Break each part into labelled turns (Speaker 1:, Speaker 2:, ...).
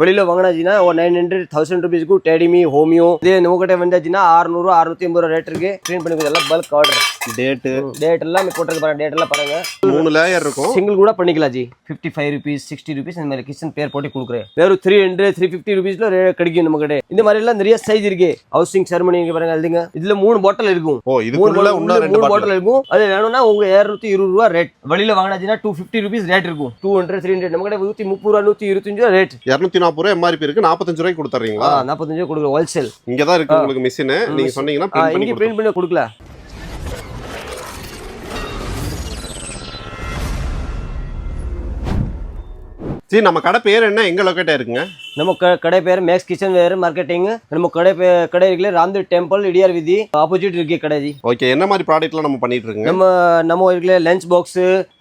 Speaker 1: வெளியில வாங்கினாச்சுன்னா ஒரு nine hundred thousand ருபீஸ்க்கு டேடிமி ஹோமியோ இதே நம்மகிட்ட வந்தாச்சுன்னா அறுநூறு அறுநூத்தி ஐம்பது ரூபா ரேட் இருக்கு. க்ளீன் பண்ணி எல்லாம் பல்க் ஆர்டர்
Speaker 2: டேட்டு
Speaker 1: டேட் எல்லாம் போட்டிருக்கு பாருங்க டேட் எல்லாம் பாருங்க.
Speaker 2: மூணு லேயர் இருக்கும்.
Speaker 1: சிங்கிள் கூட பண்ணிக்கலாம் ji. Fifty five rupees sixty rupees இந்த மாதிரி கிச்சன் பேர் போட்டு கொடுக்குறேன். வெறும் த்ரீ ஹண்ட்ரட் த்ரீ ஃபிஃப்டி ருபீஸ்ல கிடைக்கும் நம்ம கிட்ட. இந்த மாதிரி எல்லாம் நிறைய சைஸ் இருக்கு. ஹவுசிங் செரமனி பாருங்க எழுதுங்க இதுல மூணு பாட்டில் இருக்கும்.
Speaker 2: ஓ
Speaker 1: மூணு
Speaker 2: பாட்டில்
Speaker 1: பாட்டில் இருக்கும். அது வேணும்னா உங்க இருநூத்தி இருபது ரூபா ரேட் வெளியில வாங்கினாச்சுன்னா டூ ஃபிஃப்டி ருபீஸ் ரேட் இருக்கும். டூ ஹண்ட்ரட் த்ரீ ஹண்ட்ரட் நம்ம கிட்ட நூத்தி முப்பது ரூபா நூத்தி இருபத்தஞ்சு ரூபா ரேட்
Speaker 2: இரநூத்தி நாற்பது ரூபா எம்ஆர்பி இருக்கு. நாற்பத்தஞ்சு ரூபாய்க்கு கொடுத்துறீங்களா
Speaker 1: நாற்பத்தஞ்சு கொடுக்குறோம். ஹோல்சேல்
Speaker 2: இங்க தான் இருக்கு உங்களுக்கு மிஷின் நீங்க சொன்னீங்கன்னா
Speaker 1: இங்கே பிரிண்ட் பண்ணி கொடுக்கல.
Speaker 2: சரி நம்ம கடை பேர் என்ன? எங்க லொக்கேட்டா இருக்குங்க?
Speaker 1: நம்ம க- கடை பேர் மேக்ஸ் கிச்சன் வேர் மார்க்கெட்டிங் நம்ம கடை பே கடை இருக்குல்ல ராம்தேவ் டெம்பிள் இடியார் விதி. ஆப்போசிட் இருக்கு கடை ஜி
Speaker 2: ஓகே என்ன மாதிரி ப்ராடக்ட்லாம் நம்ம பண்ணிட்டு இருக்குங்க?
Speaker 1: நம்ம நம்ம இருக்குல்ல lunch box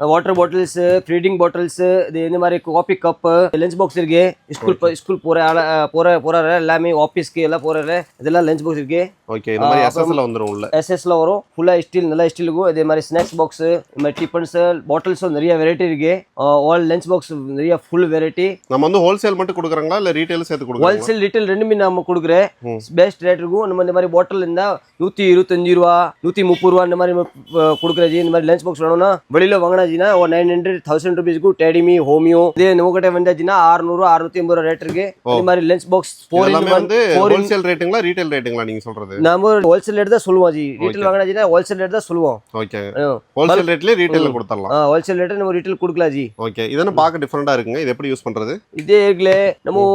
Speaker 1: water bottles feeding bottles இது இந்த மாதிரி காபி கப் லஞ்ச் பாக்ஸ் இருக்கு. ஸ்கூல் ஸ்கூல் போற ஆள போற போற எல்லாமே ஆஃபீஸ்க்கு எல்லாம் போற இதெல்லாம் லஞ்ச் பாக்ஸ் இருக்கு.
Speaker 2: ஓகே இந்த மாதிரி எஸ்எஸ்ல வந்துரும் உள்ள.
Speaker 1: எஸ்எஸ்ல வரும். ஃபுல்லா ஸ்டீல் நல்லா ஸ்டீல் இருக்கும் இதே மாதிரி ஸ்நாக்ஸ் பாக்ஸ் இந்த மாதிரி டிஃபன்ஸ் பாட்டில்ஸ் நிறைய வெரைட்டி இருக்கு. ஆல் லஞ்ச் பாக்ஸ் நிறைய ஃபுல் வெரைட்டி
Speaker 2: நம்ம வந்து ஹோல்சேல் மட்டும் கொடுக்குறாங்களா இல்ல ரீட்டைல் சேர்த்து கொடுக்குறாங்களா?
Speaker 1: ஹோல்சேல் ரீட்டைல் ரெண்டுமே நம்ம கொடுக்குறேன். பெஸ்ட் ரேட் இருக்கும். நம்ம இந்த மாதிரி பாட்டில் இருந்தா நூத்தி இருபத்தஞ்சு ரூபா நூத்தி முப்பது ரூபா இந்த மாதிரி கொடுக்குறது இந்த மாதிரி லஞ்ச் பாக்ஸ் வேணும்னா வெளியில வாங்கினாச்சுன்னா ஒரு நைன் ஹண்ட்ரட் தௌசண்ட் ருபீஸ்க்கு டேடிமி ஹோமியோ இதே நம்ம கிட்ட வந்தாச்சுன்னா அறுநூறு அறுநூத்தி ஐம்பது ரூபா ரேட் இருக்கு. இந்த மாதிரி லஞ்ச் பாக்ஸ் ஃபோர்
Speaker 2: வந்து ஹோல்சேல் ரேட்டுங்களா ரீட்டைல் ரேட்டுங்களா நீங்க சொல்றது?
Speaker 1: நம்ம ஹோல்சேல் ரேட் தான் சொல்லுவோம் ஜி. ரீட்டைல் வாங்கினாச்சுன்னா ஹோல்சேல் ரேட் தான் சொல்லுவோம்.
Speaker 2: ஓகே ஹோல்சேல் ரேட்லயே ரீட்டைல்ல கொடுத்துடலாம்.
Speaker 1: ஹோல்சேல் ரேட் நம்ம ரீட்டைல் கொடுக்கலாம் ஜி.
Speaker 2: ஓகே இதெல்லாம் பார்க்க டிஃபரெண்டா இருக்குங்க? இது எப்படி யூஸ் பண்றது?
Speaker 1: இதே இருக்குல்ல நம்ம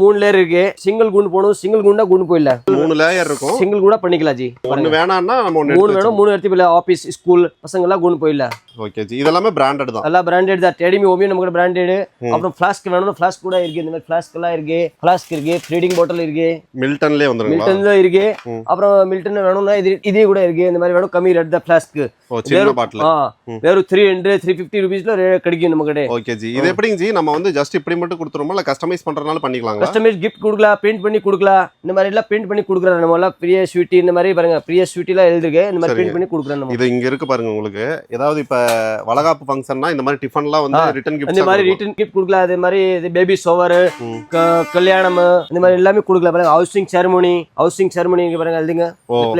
Speaker 1: மூணு லேயர் இருக்கு. சிங்கிள் குண்டு போகணும் சிங்கிள் குண்டா குண்டு போயிடல.
Speaker 2: மூணு லேயர் இருக்கும்.
Speaker 1: சிங்கிள் கூட பண்ணிக்கலாம் ஜி.
Speaker 2: ஒண்ணு வேணாம்னா
Speaker 1: மூணு வேணும் மூணு இடத்து போயில ஆஃபீஸ் ஸ்கூல் பசங்க எல்லாம் குண்டு போயிடல.
Speaker 2: ஓகே ஜி. இதெல்லாமே பிராண்டட் தான்.
Speaker 1: நல்லா பிராண்டட் தான். டெடிமி ஓமியோ நமக்கு பிராண்டட் அப்புறம் ஃபிளாஸ்க் வேணும் ஃபிளாஸ்க் கூட இருக்கு. இந்த மாதிரி ஃபிளாஸ்க் எல்லாம் இருக்கு. ஃபிளாஸ்க் இருக்கு. ஃபீடிங் பாட்டில் இருக்கு.
Speaker 2: மில்டன்லயே வந்துருங்களா?
Speaker 1: மில்டன்ல இருக்கு. அப்புறம் மில்டன் வேணும்னா இது இதே கூட இருக்கு. இந்த மாதிரி வேணும். கம்மி ரேட் தான் ஃபிளாஸ்க் வெறும் த்ரீ ஹண்ட்ரட் த்ரீ ஃபிஃப்டி ருபீஸ்ல கிடைக்கும் நம்ம கிட்ட
Speaker 2: ஓகே ஜி. இது எப்படிங்க ஜி? நம்ம வந்து ஜஸ்ட் இப்படி மட்டும் கொடுத்துருமோ இல்ல கஸ்டமைஸ் பண்றதுனால பண்ணிக்கலாங்களா?
Speaker 1: கஸ்டமைஸ் கிஃப்ட் கொடுக்கலாம் பிரிண்ட் பண்ணி கொடுக்கலாம். இந்த மாதிரி எல்லாம் பிரிண்ட் பண்ணி கொடுக்குறோம் நம்ம எல்லாம். பிரிய ஸ்வீட்டி இந்த மாதிரி பாருங்க. பிரிய ஸ்வீட்டி எல்லாம் எழுதுருக்கு. இந்த மாதிரி பிரிண்ட் பண்ணி கொடுக்குறோம் நம்ம.
Speaker 2: இது இங்க இருக்கு பாருங்க உங்களுக்கு. ஏதாவது இப்ப வளகாப்பு ஃபங்க்ஷன்னா இந்த மாதிரி டிஃபன்லாம் வந்து ரிட்டன்
Speaker 1: இந்த
Speaker 2: கிஃப்ட்
Speaker 1: மாதிரி ரிட்டர்ன் கிஃப்ட் கொடுக்கலாம். அதே மாதிரி இது பேபி ஷோவர். கல்யாணம் இந்த மாதிரி எல்லாமே கொடுக்கலாம். பாருங்க ஹவுசிங் செரமோனி ஹவுசிங் செரமோனி பாருங்க எழுதுங்க.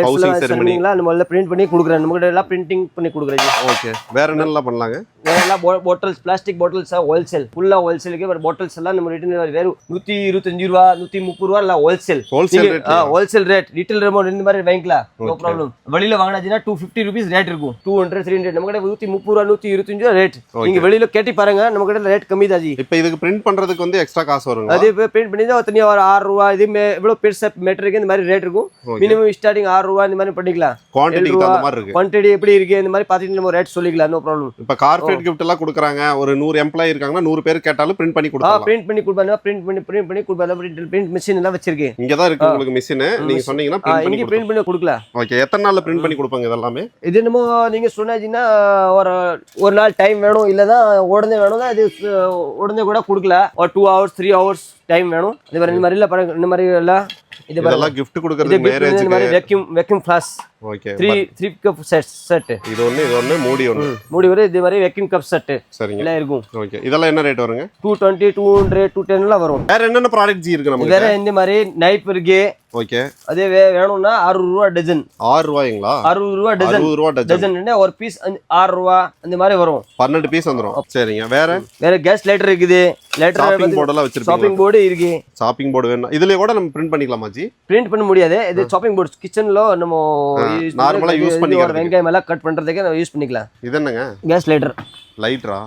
Speaker 2: ஹவுசிங்
Speaker 1: செரமோனிங்களா நம்ம எல்லாம் பிரிண்ட் பண்ணி கொடுக்குறோம். நம்ம எல்லாம் பிரிண்டிங் பண்ணி கொடுக்குறோம்
Speaker 2: ஓகே வேற என்னெல்லாம் பண்ணலாங்க?
Speaker 1: வேற எல்லாம் பாட்டில்ஸ் பிளாஸ்டிக் பாட்டில்ஸ் ஹோல்சேல் ஃபுல்லா ஹோல்சேலுக்கு வேற பாட்டில்ஸ் எல்லாம் நம்ம ரிட்டர்ன் வேறு நூத்தி இருபத்தஞ்சு ரூபா நூத்தி முப்பது ரூபா இல்ல wholesale
Speaker 2: wholesale rate
Speaker 1: wholesale rate retail ரேமோ ரெண்டு மாதிரி வாங்கிக்கலாம் நோ ப்ராப்ளம் வெளியில வாங்கினாச்சுன்னா டூ ஃபிஃப்டி ருபீஸ் ரேட் இருக்கும். டூ ஹண்ட்ரட் த்ரீ ஹண்ட்ரட் நம்ம கிட்ட நூத்தி முப்பது ரூபா நூத்தி இருபத்தஞ்சு ரூபா ரேட் நீங்க வெளியில கேட்டி பாருங்க. நம்ம கிட்ட ரேட் கம்மி தான்
Speaker 2: இப்போ இதுக்கு பிரிண்ட் பண்றதுக்கு வந்து எக்ஸ்ட்ரா காசு வருங்களா?
Speaker 1: அது இப்போ பெயிண்ட் பண்ணி தான் தனியாக ஒரு ஆறு ரூபா இது மே- இவ்வளவு பெருசா மீட்டருக்கு இந்த மாதிரி ரேட் இருக்கும். மினிமம் ஸ்டார்டிங் ஆறு ரூபா இந்த மாதிரி பண்ணிக்கலாம்.
Speaker 2: இருக்கு.
Speaker 1: குவான்டிட்டி எப்படி இருக்கு? இந்த மாதிரி பார்த்துட்டு நம்ம ரேட் சொல்லிக்கலாம் நோ ப்ராப்ளம்
Speaker 2: இப்போ கார்பரேட் கிஃப்ட் எல்லாம் கொடுக்குறாங்க. ஒரு நூறு எம்ப்ளாயி இருக்காங்கன்னா நூறு பேர் கேட்டாலும் பிரிண்ட் பண்ணி கொடுக்கலாம்
Speaker 1: பிரிண்ட் பண்ணி கொடுப்பாங்க பிரிண்ட் பண்ணி பிரிண்ட் பண்ணி கொடுப்பாங்க. பிரிண்ட் மிஷின் எல்லாம் வச்சிருக்கேன்
Speaker 2: இங்க தான் இருக்கு உங்களுக்கு மிஷின் நீங்க சொன்னீங்கன்னா பிரிண்ட்
Speaker 1: இங்கே பிரிண்ட் பண்ணி கொடுக்கலாம்
Speaker 2: ஓகே எத்தனை நாள்ல பிரிண்ட் பண்ணி கொடுப்பாங்க இதெல்லாமே?
Speaker 1: இது என்னமோ நீங்க சொன்னாச்சுன்னா ஒரு ஒரு நாள் டைம் வேணும் இல்லைன்னா உடனே வேணும்னா இது உடனே கூட கொடுக்கல. ஒரு two hours three hours time வேணும். இது மாதிரி இந்த மாதிரி பாருங்க இந்த மாதிரி எல்லாம் இது இது
Speaker 2: கொடுக்கறதுக்கு
Speaker 1: gift வந்து இந்த மாதிரி vacuum vacuum flask
Speaker 2: okay
Speaker 1: three three cup set set
Speaker 2: இது ஒண்ணு இது ஒண்ணு மூடி ஒண்ணு.
Speaker 1: மூடி வரை இது மாதிரி வெக்யூம் கப் செட்
Speaker 2: சரிங்க.
Speaker 1: எல்லாம் இருக்கும்.
Speaker 2: ஓகே இதெல்லாம் என்ன ரேட் வருங்க?
Speaker 1: Two twenty two hundred two டென்லாம் வரும்.
Speaker 2: வேற என்னென்ன ப்ராடக்ட் ஜி இருக்கு நமக்கு
Speaker 1: வேற இந்த மாதிரி நைப் இருக்கு
Speaker 2: ஓகே
Speaker 1: அதே வே வேணும்னா அறுபது ரூபா டஜன்
Speaker 2: ஆறு ரூபாய்ங்களா?
Speaker 1: அறுபது ரூபா டஜன்
Speaker 2: அறுபது ரூபா டஜன்
Speaker 1: ஒரு பீஸ் ஆறு ரூபா அந்த மாதிரி வரும்.
Speaker 2: பன்னெண்டு பீஸ் வந்துரும். சரிங்க. வேற?
Speaker 1: வேற கேஸ் லைட்டர் இருக்குது.
Speaker 2: ஷாப்பிங்
Speaker 1: லைட்டர்
Speaker 2: போர்டெல்லாம் வச்சிருப்பீங்க
Speaker 1: ஷாப்பிங் போர்டு இருக்கு.
Speaker 2: ஷாப்பிங் போர்டு வேணும். இதுலயே கூட நம்ம பிரிண்ட் பண்ணிக்கலாமா ஜி?
Speaker 1: பிரிண்ட் பண்ண முடியாது. இது ஷாப்பிங் போர்டு கிச்சன்ல நம்ம use
Speaker 2: நார்மலா
Speaker 1: பண்ணி-
Speaker 2: யூஸ்.
Speaker 1: ஒரு வெங்காயம் எல்லாம் கட் பண்றதுக்கு நம்ம யூஸ் பண்ணிக்கலாம்.
Speaker 2: இது என்னங்க?
Speaker 1: கேஸ் லைட்டர்
Speaker 2: லைட்ரா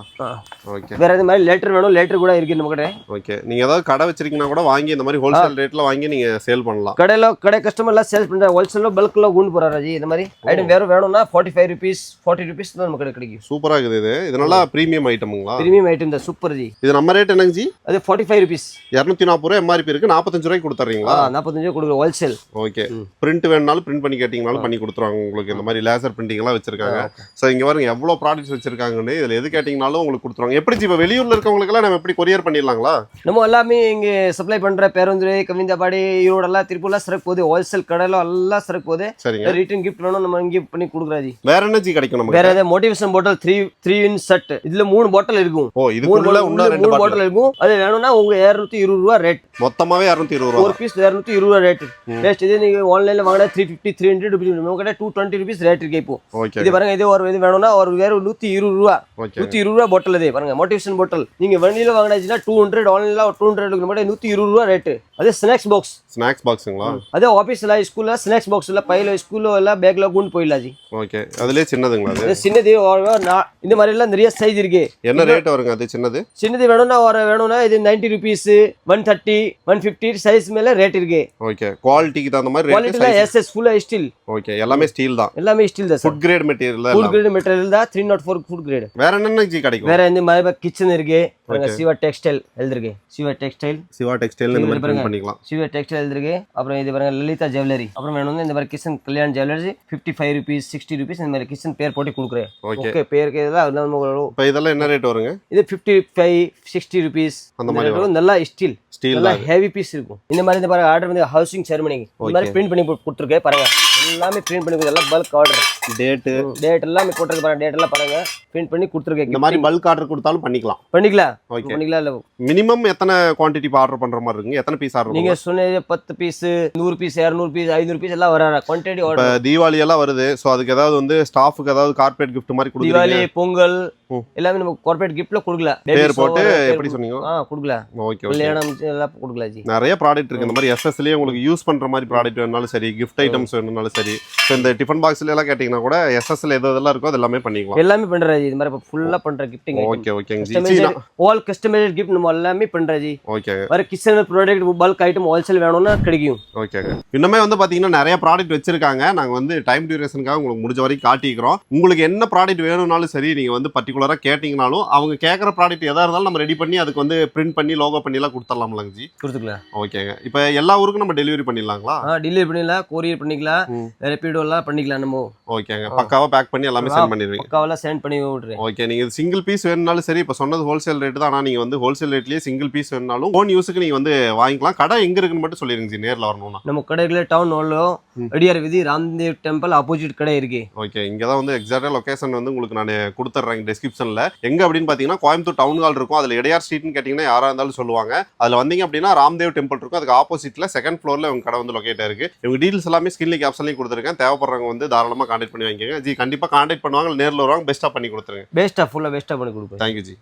Speaker 2: ஓகே
Speaker 1: வேற இந்த மாதிரி லைட்டர் வேணும் லைட்டர் கூட இருக்கு நம்ம கிட்ட.
Speaker 2: ஓகே நீங்க ஏதாவது கடை வச்சிருக்கீங்கன்னா கூட வாங்கி இந்த மாதிரி ஹோல்சேல் ரேட்ல வாங்கி நீங்க சேல் பண்ணலாம்.
Speaker 1: கடையில கடை கஸ்டமர் எல்லாம் சேல்ஸ் பண்றாங்க ஹோல்சேல்ல பல்க்ல குண்டு போறாரு இந்த மாதிரி. ஐட்டம் வேற வேணும்னா forty five rupees forty rupees தான் நம்ம கடை கிடைக்கும்.
Speaker 2: சூப்பரா இருக்குது இது. இது நல்லா பிரீமியம் ஐட்டமுங்களா
Speaker 1: பிரீமியம் ஐட்டம் தான் சூப்பர் ஜி
Speaker 2: இது நம்ம ரேட் என்னங்க ஜி?
Speaker 1: அது ஃபார்ட்டி ஃபைவ் ருபீஸ்
Speaker 2: இரநூத்தி நாற்பது ரூபா எம்ஆர்பி இருக்கு. நாற்பத்தஞ்சு ரூபாய்க்கு கொடுத்துறீங்களா
Speaker 1: நாற்பத்தஞ்சு கொடுக்குறோம் ஹோல்சேல்
Speaker 2: ஓகே பிரிண்ட் வேணுனாலும் பிரிண்ட் பண்ணி கேட்டீங்கனாலும் பண்ணி கொடுத்துருவாங்க. உங்களுக்கு இந்த மாதிரி லேசர் பிரிண்டிங் எல்லாம் வச்சிருக்காங்க. ஸோ இங்க பாருங்க எவ்வளவு ப்ராடக்ட்ஸ் வச்சிருக்காங்கன்னு இதுல எது கேட்டிங்கனாலும் உங்களுக்கு கொடுத்துருவாங்க. எப்படி இப்போ வெளியூர்ல இருக்கவங்களுக்கெல்லாம் நம்ம எப்படி கொரியர் பண்ணிடலாங்களா?
Speaker 1: நம்ம எல்லாமே இங்கே சப்ளை பண்ற பேருந்துரை கவிந்தபாடி ஈரோடு எல்லாம் திருப்பூர்லாம் சரக்கு போகுது. ஹோல்சேல் கடையில எல்லாம் சரக்கு போகுது.
Speaker 2: சரிங்க.
Speaker 1: ரிட்டர்ன் கிஃப்ட் வேணும் நம்ம இங்கே பண்ணி கொடுக்குறாஜி
Speaker 2: வேற என்ன ஜி கிடைக்கும் நமக்கு?
Speaker 1: வேற ஏதாவது motivation bottle three three in set இதுல மூணு பாட்டில் இருக்கும்.
Speaker 2: ஓ ரெண்டு
Speaker 1: மூணு
Speaker 2: பாட்டில்
Speaker 1: இருக்கும். அது வேணும்னா உங்க இரநூத்தி இருபது ரூபா ரேட்
Speaker 2: மொத்தமாவே இரநூத்தி இருபது ரூபா.
Speaker 1: ஒரு பீஸ் இரநூத்தி இருபது ரூபா ரேட் பெஸ்ட் இது நீங்க ஆன்லைன்ல வாங்கினா three fifty three hundred rupees நம்ம கிட்ட டூ டுவெண்ட்டி ருபீஸ் ரேட் இருக்கு இப்போ. இது பாருங்க இது ஒரு இது வேணும்னா ஒரு வேற நூத்தி இருபது ரூபா. நூத்தி இருபது ரூபா பாட்டில் இது. பாருங்க மோட்டிவேஷன் பாட்டில் நீங்க வண்டியில வாங்கினாச்சுன்னா டூ ஹண்ட்ரட் ஆன்லைன்ல டூ ஹண்ட்ரட் மட்டும் நூத்தி இருபது ரூபா ரேட்டு அதே ஸ்நாக்ஸ் பாக்ஸ்
Speaker 2: ஸ்நாக்ஸ் பாக்ஸுங்களா
Speaker 1: அதே ஆஃபீஸ்ல ஸ்கூல்ல ஸ்நாக்ஸ் பாக்ஸ்ல பையில ஸ்கூல்ல எல்லாம் பேக்ல கொண்டு போயிடலாம் ஜி
Speaker 2: ஓகே அதுலயே சின்னதுங்களா அது?
Speaker 1: சின்னது இந்த மாதிரி எல்லாம் நிறைய சைஸ் இருக்கு.
Speaker 2: என்ன ரேட் வருங்க அது சின்னது?
Speaker 1: சின்னது வேணும்னா ஒரு வேணும்னா இது ninety rupees one thirty one fifty size மேல ரேட் இருக்கு.
Speaker 2: ஓகே குவாலிட்டிக்கு தகுந்த மாதிரி ரேட்
Speaker 1: குவாலிட்டில எஸ்எஸ் ஃபுல்லா ஸ்டீல்
Speaker 2: ஓகே எல்லாமே ஸ்டீல் தான்.
Speaker 1: எல்லாமே ஸ்டீல் தான்
Speaker 2: ஃபுட் கிரேட் மெட்டீரியல் எல்லாம்.
Speaker 1: கிரேட் மெட்டீரியல் தான் three naught four food grade
Speaker 2: வேற என்னென்ன ஜி கிடைக்கும்?
Speaker 1: வேற இந்த மாதிரி கிச்சன் இருக்கு. பாருங்க. சிவா டெக்ஸ்டைல் எழுதிருக்கு. சிவா டெக்ஸ்டைல்
Speaker 2: சிவா டெக்ஸ்டைல் இந்த மாதிரி பண்ணிக்கலாம்.
Speaker 1: சிவா டெக்ஸ்டைல் எழுதிருக்கு. அப்புறம் இது பாருங்க லலிதா ஜுவல்லரி அப்புறம் வேணும்னா இந்த மாதிரி kitchen Kalyan jewellery fifty five rupees sixty rupees இந்த மாதிரி கிச்சன் பேர் போட்டு கொடுக்குறேன்.
Speaker 2: ஓகே
Speaker 1: பேருக்கு இதெல்லாம்
Speaker 2: இப்போ இதெல்லாம் என்ன ரேட் வருங்க?
Speaker 1: இது ஃபிஃப்டி ஃபைவ் சிக்ஸ்டி ருபீஸ்
Speaker 2: அந்த மாதிரி
Speaker 1: நல்லா ஸ்டீல்
Speaker 2: ஸ்டீல் தான்
Speaker 1: ஹெவி பீஸ் இருக்கும். இந்த மாதிரி இந்த பாருங்க ஆர்டர் வந்து ஹவுசிங் செரமனிக்கு இந்த மாதிரி பிரிண்ட் பண்ணி கொடுத்துருக்கேன் பாருங்க. எல்லாமே பிரிண்ட் பண்ணி கொடுத்து எல்லாம் பல்க் ஆர்டர்
Speaker 2: டேட்டு
Speaker 1: டேட் எல்லாமே போட்டிருக்கு பாருங்க. டேட் எல்லாம் பாருங்க. பிரிண்ட் பண்ணி கொடுத்துருக்கேன்.
Speaker 2: இந்த மாதிரி பல்க் ஆர்டர் கொடுத்தாலும் பண்ணிக்கலாம்.
Speaker 1: பண்ணிக்கலாம்.
Speaker 2: ஓகே
Speaker 1: பண்ணிக்கலாம் இல்ல.
Speaker 2: மினிமம் எத்தனை குவாண்டிட்டி ஆர்டர் பண்ற மாதிரி இருக்குங்க? எத்தனை பீஸ் ஆர்டர்
Speaker 1: நீங்க சொன்ன பத்து பீஸ் நூறு பீஸ் இரநூறு பீஸ் ஐநூறு பீஸ் எல்லாம் வர குவான்டிட்டி ஆர்டர்
Speaker 2: தீபாவளி எல்லாம் வருது. ஸோ அதுக்கு ஏதாவது வந்து ஸ்டாஃபுக்கு ஏதாவது கார்பரேட் gift மாதிரி கொடுக்குறீங்க?
Speaker 1: தீபாவளி பொங்கல். எல்லாமே நம்ம கார்பரேட் கிஃப்ட்ல கொடுக்கல.
Speaker 2: பேர் போட்டு எப்படி சொன்னீங்க?
Speaker 1: ஆ கொடுக்கல.
Speaker 2: Okay okay.
Speaker 1: எல்லாம் கொடுக்கல ஜி.
Speaker 2: நிறைய ப்ராடக்ட் இருக்கு. இந்த மாதிரி எஸ்எஸ்லேயே உங்களுக்கு யூஸ் பண்ற மாதிரி ப்ராடக்ட் வேணுனாலும் சரி கிஃப்ட் ஐட்டம்ஸ் வேணுனாலும் சரி இப்போ இந்த டிஃபன் பாக்ஸ்ல எல்லாம் கேட்டிங்கன்னா கூட எஸ்எஸ்ல எது எதெல்லாம் இருக்கோ அது எல்லாமே பண்ணிக்கலாம்.
Speaker 1: எல்லாமே பண்ற ஜி இது மாதிரி ஃபுல்லா பண்ற கிஃப்டிங்
Speaker 2: ஓகே ஓகேங்க
Speaker 1: ஆல் கஸ்டமைஸ்ட் கிஃப்ட் நம்ம எல்லாமே பண்ற ஜி
Speaker 2: ஓகேங்க
Speaker 1: வேற kitchen product bulk item wholesale வேணும்னா கிடைக்கும்.
Speaker 2: ஓகேங்க இன்னுமே வந்து பாத்தீங்கன்னா நிறைய ப்ராடக்ட் வச்சிருக்காங்க. நாங்க வந்து டைம் டியூரேஷனுக்காக உங்களுக்கு முடிஞ்ச வரைக்கும் காட்டிக்கிறோம். உங்களுக்கு என்ன ப்ராடக்ட் வேணும்னாலும் சரி நீங்க வந்து பர்டிகுலரா கேட்டீங்கனாலும் அவங்க கேட்குற ப்ராடக்ட் எதா இருந்தாலும் நம்ம ரெடி பண்ணி அதுக்கு வந்து பிரிண்ட் பண்ணி லோகோ பண்ணி எல்லாம் கொடுத்துடலாம்லங்க ஜி
Speaker 1: கொடுத்துக்கலாம்.
Speaker 2: ஓகேங்க இப்போ எல்லா ஊருக்கும் நம்ம டெலிவரி பண்ணிடலாங்களா?
Speaker 1: டெலிவரி பண்ணிக்கலாம். கொரியர் பண்ணிக்கலாம்
Speaker 2: ம்.
Speaker 1: ரெப்பிடோ எல்லாம் பண்ணிக்கலாம் நம்ம
Speaker 2: ஓகேங்க பக்காவா பேக் பண்ணி எல்லாமே சென்ட் பண்ணிடுவீங்க.
Speaker 1: பக்காவெல்லாம் சென்ட் பண்ணி விட்றேன்
Speaker 2: ஓகே நீங்க சிங்கிள் பீஸ் வேணும்னாலும் சரி இப்போ சொன்னது ஹோல்சேல் ரேட் தான். ஆனா நீங்க வந்து ஹோல்சேல் ரேட்லயே சிங்கிள் பீஸ் வேணும்னாலும் ஓன் யூஸுக்கு நீங்க வந்து வாங்கிக்கலாம். கடை எங்க இருக்குன்னு மட்டும் சொல்லிருங்க ஜி நேர்ல வரணும்னா.
Speaker 1: நம்ம கடைகள டவுன் ஹாலோ. அடியார் விதி ராம்தேவ் டெம்பிள் ஆப்போசிட் கடை இருக்கு.
Speaker 2: ஓகே இங்கே தான் வந்து எக்ஸாக்டாக லொகேஷன் வந்து உங்களுக்கு நான் கொடுத்துட்றேன் டிஸ்கிரிப்ஷனில் எங்கே அப்படின்னு பார்த்தீங்கன்னா கோயம்புத்தூர் டவுன் ஹால் இருக்கும். அதில் இடையார் ஸ்ட்ரீட்னு கேட்டிங்கன்னா யாராக இருந்தாலும் சொல்லுவாங்க. அதில் வந்தீங்க அப்படின்னா ராம்தேவ் டெம்பிள் இருக்கும். அதுக்கு ஆப்போசிட்டில் செகண்ட் ஃப்ளோரில் உங்க கடை வந்து லொக்கேட் இருக்கு. இவங்க டீட்டெயில்ஸ் எல்லாமே ஸ்கின்லி கேப்ஷன்லையும் கொடுத்துருக்கேன். தேவைப்படுறவங்க வந்து தாராளமாக கான்டாக்ட் பண்ணி வாங்கிக்கோங்க. ஜி கண்டிப்பாக கான்டாக்ட் பண்ணுவாங்க நேரில் வருவாங்க பெஸ்ட்டாக பண்ணி கொடுத்துருங்க.
Speaker 1: பெஸ்ட்டாக ஃபுல்லாக பெஸ்ட்டாக பண்ணி கொடுப்பேன்
Speaker 2: தேங்க்யூ ஜி.